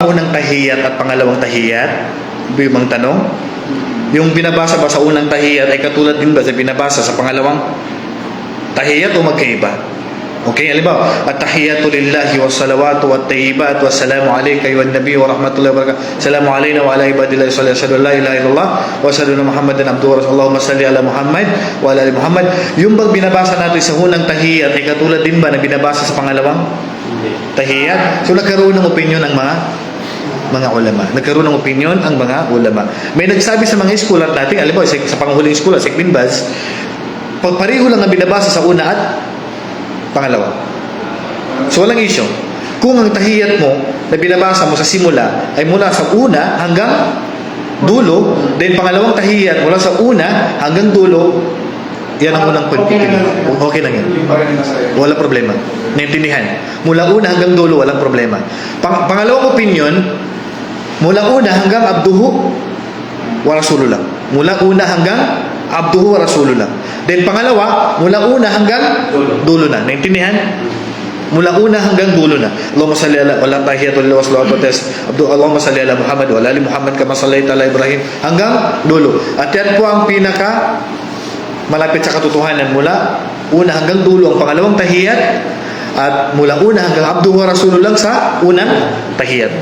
unang tahiyat at pangalawang tahiyat? Yung mga tanong? Yung binabasa ba sa unang tahiyat ay katulad din ba sa binabasa sa pangalawang tahiyat o magkaiba? Okay, halimbawa, at-tahiyatu lillahi wa salawatu wa tayyibat wa salamu alayka wa nabi wa rahmatullahi wa barakatuh. Salamu alayna wa ala ibadillahi sallallahu alaihi wa la ilaha illallah wa sallu na Muhammadan abduhu wa rasuluhu. Allahumma salli ala Muhammad wa ala ali Muhammad. Yung bang binabasa natin sa unang tahiyat ay katulad din ba na binabasa sa pangalawang tahiyat? So nagkaroon ng opinion ang mga mga ulama. Nagkaroon ng opinion ang mga ulama. May nagsabi sa mga eskulat natin, alam mo, sa, sa panghuling eskulat, sa Ibn Baz, pareho lang ang binabasa sa una at pangalawa. So walang issue. Kung ang tahiyat mo na binabasa mo sa simula ay mula sa una hanggang dulo, then pangalawang tahiyat mula sa una hanggang dulo, yan ang unang yan. Okay lang yan. Wala problema. Naintindihan. Mula una hanggang dulo, walang problema. Pang pangalawang opinion, mula una hanggang abduhu wa rasulullah. Mula una hanggang abduhu wa rasulullah. Then pangalawa, mula una hanggang Dulo. na. Naintindihan? Mula una hanggang dulo na. Allahumma salli ala wala tahiyatul lillahi wa salatu wa tas. Abdu Allahumma salli ala Muhammad wa ala ali Muhammad kama sallaita ala Ibrahim hanggang dulo. At yan po ang pinaka malapit sa katotohanan mula una hanggang dulo ang pangalawang tahiyat at mula una hanggang abdu wa rasulullah sa unang tahiyat.